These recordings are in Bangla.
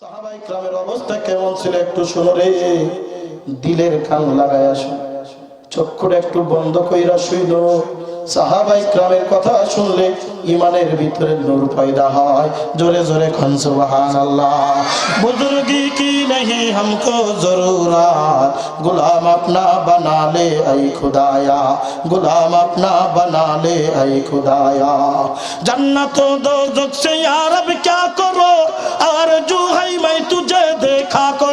সাহাবাই গ্রামের অবস্থা কেমন ছিল একটু শুনো দিলের কান লাগায় আসো। চক্ষুটা একটু বন্ধ কইরা শুইল। সাহাবাই গ্রামের কথা শুনলে ইমানের ভিতরে নূর পয়দা হয় জোরে জোরে খান সুবহান আল্লাহ বুজুর্গি কি नहीं हमको जरूरत गुलाम अपना बना ले ऐ खुदाया गुलाम अपना बना ले ऐ खुदाया जन्नत दो जुग से यार अब क्या करो आरजू है मैं तुझे देखा करो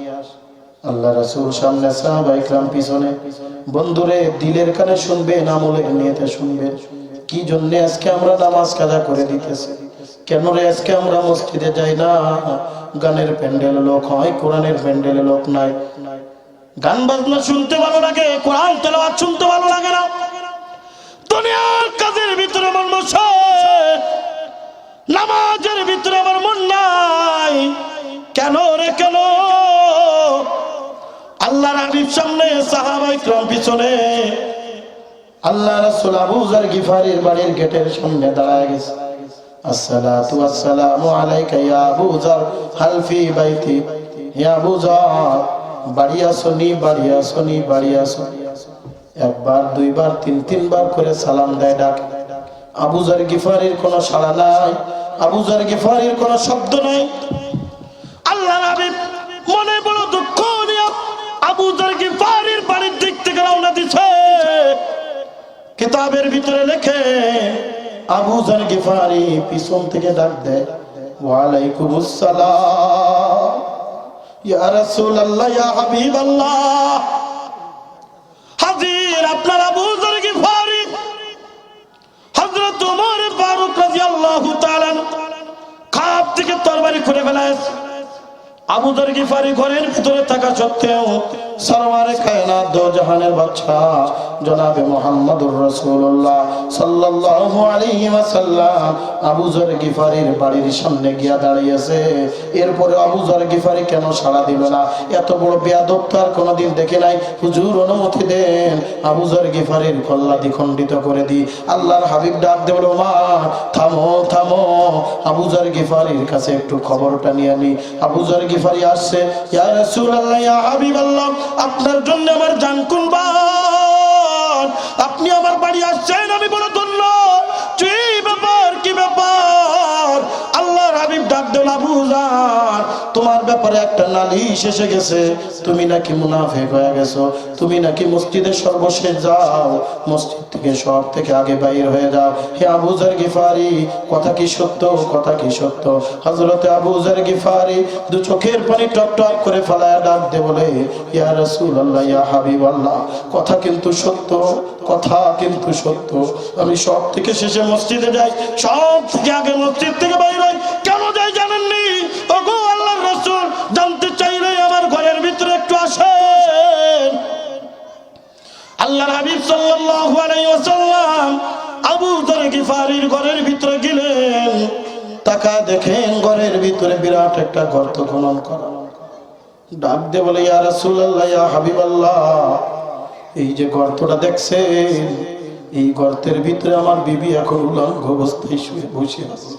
আল্লাহ রাসূল সামনে সাহাবা ইকরাম পিছনে, বন্ধুরে দিলের কানে শুনবেন, আমলের নিয়তে শুনবেন। কি জন্য আজকে আমরা নামাজ কাজা করে দিতেছি? কেন রে আজকে আমরা মসজিদে যাই না? গানের প্যান্ডেল লোক হয়, কোরআনের প্যান্ডেলে লোক নাই। গান বাজনা শুনতে ভালো লাগে, কোরআন তেলাওয়াত শুনতে ভালো লাগে না। দুনিয়ার কাজের ভিতরে মন বসে, নামাজের ভিতরে আমার মন নাই। কেন রে, কেন আল্লাহর হাবিব সামনে সাহাবাই ক্রম পিছনে। আল্লাহ রাসূল আবু গিফারির বাড়ির গেটের সামনে দাঁড়ায় গেছে। আসসালাতু আলাইকা ইয়া আবু বাইতি। আবু বাড়ি বাড়ি বাড়ি একবার, দুইবার, তিন, তিনবার করে সালাম দেয়, ডাক। আবু গিফারির কোনো সাড়া নাই, আবু জার গিফারির কোনো শব্দ নাই। আল্লাহ হাবিব মনে আবু বাড়ির দিক থেকে রওনা দিছে। কিতাবের ভিতরে লেখে, আবু পিছন থেকে ডাক দেয় গিফারি ঘরের ভিতরে থাকা সত্ত্বেও সরওয়ারে কায়নাত দো জাহানের বাদশা জনাবে মুহাম্মদুর রাসূলুল্লাহ সাল্লাল্লাহু আলাইহি ওয়াসাল্লাম। আবু জর গিফারির বাড়ির সামনে গিয়া দাঁড়িয়েছে। এরপরে আবু জর গিফারি কেন সাড়া দিল না? এত বড় বেয়াদব তো আর কোনোদিন দেখে নাই। হুজুর, অনুমতি দেন। আবু জর গিফারির কল্লা দ্বিখণ্ডিত করে দি আল্লাহর হাবিব ডাক দেবল মা থামো থামো। আবু জর গিফারির কাছে একটু খবরটা নিয়ে নি। আবু জর গিফারি আসছে, ইয়া রাসূলুল্লাহ, ইয়া হাবিবাল্লাহ আপনার জন্য আমার জান কুরবান। আপনি আমার বাড়ি আসছেন, আমি বড় ধন্য। কি ব্যাপার কি ব্যাপার? আল্লাহর হাবিব ডাক জার। তোমার ব্যাপারে একটা নালিশ এসে গেছে। তুমি নাকি মুনাফেক হয়ে গেছো। তুমি নাকি মসজিদের সর্বশেষ যাও। মসজিদ থেকে সব থেকে আগে বাইর হয়ে যাও। হে আবুজার গিফারি, কথা কি সত্য? কথা কি সত্য? হজরতে আবুজার গিফারি দু চোখের পানি টপ টপ করে ফালায় ডাক দে বলে, ইয়া রাসূল আল্লাহ ইয়া হাবিব আল্লাহ কথা কিন্তু সত্য? কথা কিন্তু সত্য। আমি সব থেকে শেষে মসজিদে যাই, সব থেকে আগে মসজিদ থেকে বাইর হই। কেন যাই আল্লাহর হাবিব সাল্লাল্লাহু আলাইহি ওয়াসাল্লাম আবু যর গিফারির ঘরের ভিতরে গেলেন। তাকা দেখেন ঘরের ভিতরে বিরাট একটা গর্ত খনন করা। ডাক দে বলে, ইয়া রাসূলুল্লাহ, ইয়া হাবিবাল্লাহ, এই যে গর্তটা দেখছেন, এই গর্তের ভিতরে আমার বিবি এখন উলঙ্গ অবস্থায় শুয়ে বসে আছে।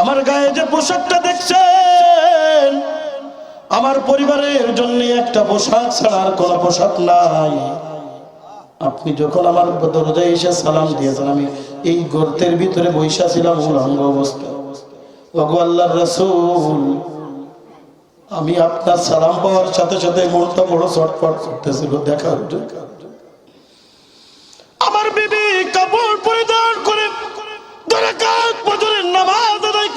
আমার গায়ে যে পোশাকটা দেখছেন আমার পরিবারের জন্য একটা পোশাক ছাড়া আর কোনো পোশাক নাই। আপনি যখন আমার দরজায় এসে সালাম দিয়েছেন, আমি এই গর্তের ভিতরে বৈশা ছিলাম উলঙ্গ অবস্থা আমি আপনার সালাম পাওয়ার সাথে সাথে মনটা বড় চটপট করতেছিল দেখার আমার বিবি কাপড় পরিধান করে নামাজ আদায়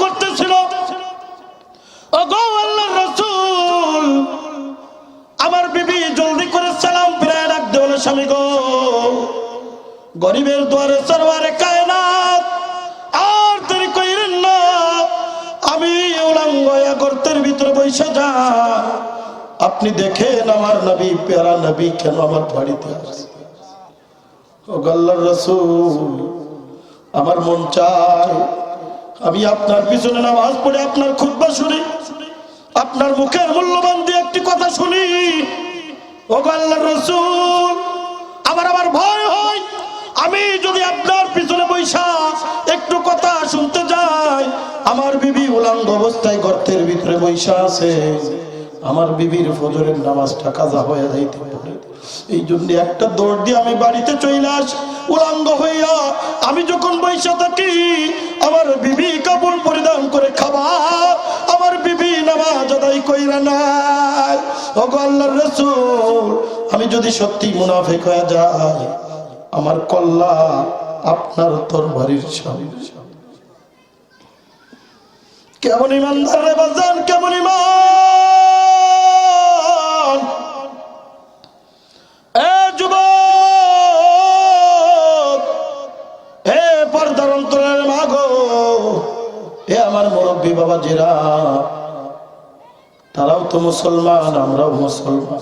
আমি গো। গরিবের দুয়ারে সরবারে কায়নাত, আর দেরি কইরেন না। আমি উলঙ্গ গর্তের ভিতরে বসে যা। আপনি দেখেন আমার নবী পেরা নবী কেন আমার বাড়িতে আসছে? ও গল্লার রসুল, আমার মন চায় আমি আপনার পিছনে নামাজ পড়ে আপনার খুদ্া শুনি, আপনার মুখের মূল্যবান দিয়ে একটি কথা শুনি। ও গল্লার রসুল আমার আবার ভয় হয়। আমি যদি আপনার পিছনে বৈশা একটু কথা শুনতে যাই, আমার বিবি উলাঙ্গ অবস্থায় গর্তের ভিতরে বৈশা আছে। আমার বিবির ফজরের নামাজটা কাজা হয়ে যাইতে পারে। এই জন্য একটা দৌড় দিয়ে আমি বাড়িতে চলে আস। উলাঙ্গ হইয়া আমি যখন বৈশা থাকি, আমার বিবি কাপড় পরিধান করে খাবার আমার বিবি নামাজ আদায় কইরা নাই ওগো আল্লাহর রাসূল আমি যদি সত্যি মুনাফিক হয়ে যাই, আমার কল্লা আপনার তরবারির সামনে। কেমন ইমানদার রে বাজান, কেমন ইমান? এ যুবক হে পর্দার অন্তরের মাগো, এ আমার মুরব্বী বাবা জিরা তারাও তো মুসলমান, আমরাও মুসলমান।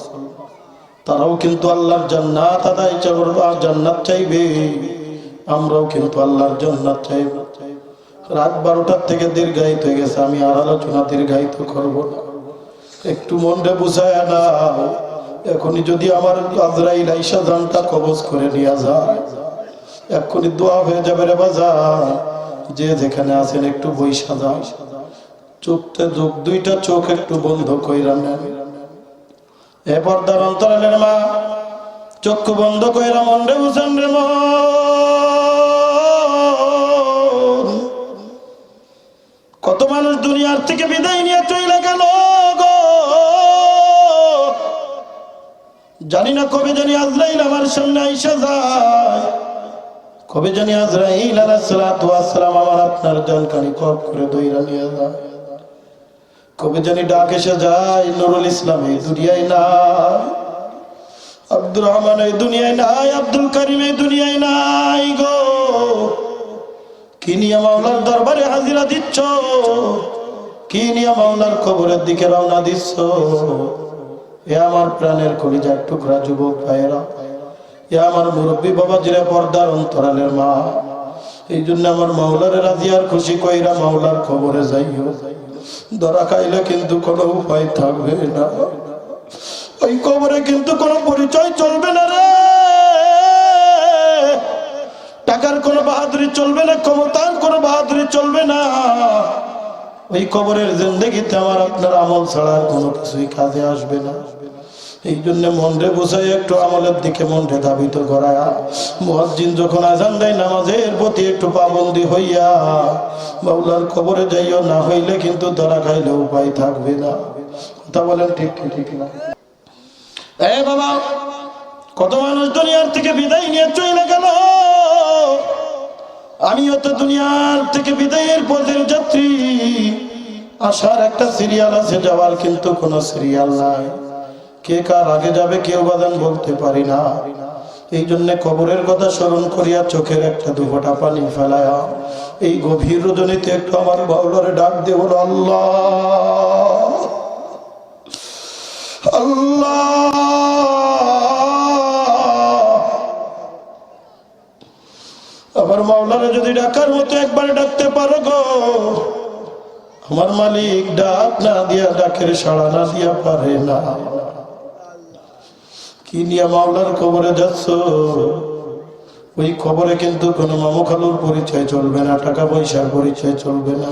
তারাও কিন্তু আল্লাহর জান্নাত আদায় করবা জান্নাত চাইবে। আমরাও কিন্তু আল্লাহর জান্নাত চাইব। রাত বারোটার থেকে দীর্ঘায়িত হয়ে গেছে, আমি আর আলোচনা দীর্ঘায়িত করব না। একটু মনটা বুঝায় না এখনই যদি আমার আজরাইল আইসা জানটা কবজ করে নিয়ে যায়। এক্ষুনি দোয়া হয়ে যাবে রে বাজার, যে যেখানে আছেন একটু বৈশা যায়। চোখতে চোখ, দুইটা চোখ একটু বন্ধ কইরা নেন। এ পর্দার অন্তরালের মা, চক্ষু বন্ধ কইরা মন রে বুঝেন রে কত মানুষ দুনিয়ার থেকে বিদায় নিয়ে চলে গেল জানি না কবে জানি আজরাইল আমার সামনে আইসা যায়। কবে জানি আজরাইল আলাইহিসসালাতু ওয়াসসালাম আমার আপনার জানকানি কব করে দইরা নিয়ে যায়। কবে জানি ডাক এসে যায়, নুরুল ইসলাম, এই দুনিয়ায় নাই। আব্দুর রহমান, এই দুনিয়ায় নাই। আব্দুল করিম, এই দুনিয়ায় নাই গো। কি নিয়ে মাওলার দরবারে হাজিরা দিচ্ছ? কি নিয়ে মাওলার কবরের দিকে রওনা দিচ্ছ? এ আমার প্রাণের কলিজার টুকরা যুবক ভাইয়েরা, এ আমার মুরব্বী বাবা জিরা পর্দার অন্তরালের মা। এই জন্য আমার মাওলার রাজিয়ার খুশি কইরা মাওলার খবরে যাইও। ধরা খাইলে কিন্তু কোনো উপায় থাকবে না। ওই কবরে কিন্তু কোনো পরিচয় চলবে না রে। টাকার কোনো বাহাদুরি চলবে না, ক্ষমতার কোনো বাহাদুরি চলবে না। ওই কবরের জিন্দগিতে আমার আপনার আমল ছাড়া কোনো কিছুই কাজে আসবে না। এই জন্য মনরে বুঝাই একটু আমলের দিকে মনরে ধাবিত করা মুয়াজ্জিন যখন আজান দেয়, নামাজের প্রতি একটু পাবন্দি হইয়া বাউলার কবরে যাইও না হইলে কিন্তু ধরা খাইলে উপায় থাকবে না। কথা বলেন ঠিক ঠিক না? বাবা, কত মানুষ দুনিয়ার থেকে বিদায় নিয়ে আমিও তো দুনিয়ার থেকে বিদায়ের যাত্রী। আসার একটা সিরিয়াল আছে যাওয়ার কিন্তু কোনো সিরিয়াল নাই। কে কার আগে যাবে কেউ বাদান বলতে পারি না। এই জন্য কবরের কথা স্মরণ করিয়া চোখের একটা দুফোটা পানি ফেলায়া এই গভীর রজনীতে একটু আমার বাউলারে ডাক দেব আল্লাহ আল্লাহ! আমার মাওলারে যদি ডাকার মতো একবার ডাকতে পারো গো। আমার মালিক ডাক না দিয়া, ডাকের সাড়া না দিয়া পারে না। কি নিয়ে মাওলার খবরে যাচ্ছ? ওই খবরে কিন্তু কোনো মামু খালুর পরিচয় চলবে না, টাকা পয়সার পরিচয় চলবে না।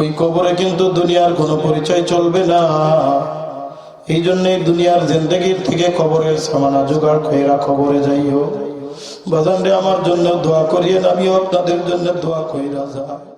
ওই কবরে কিন্তু দুনিয়ার কোনো পরিচয় চলবে না। এই জন্য দুনিয়ার জিন্দগির থেকে কবরের সামানা জোগাড় খয়েরা খবরে যাইও। বাজানরে আমার জন্য দোয়া করিয়ে আমিও আপনাদের জন্য দোয়া কইরা যায়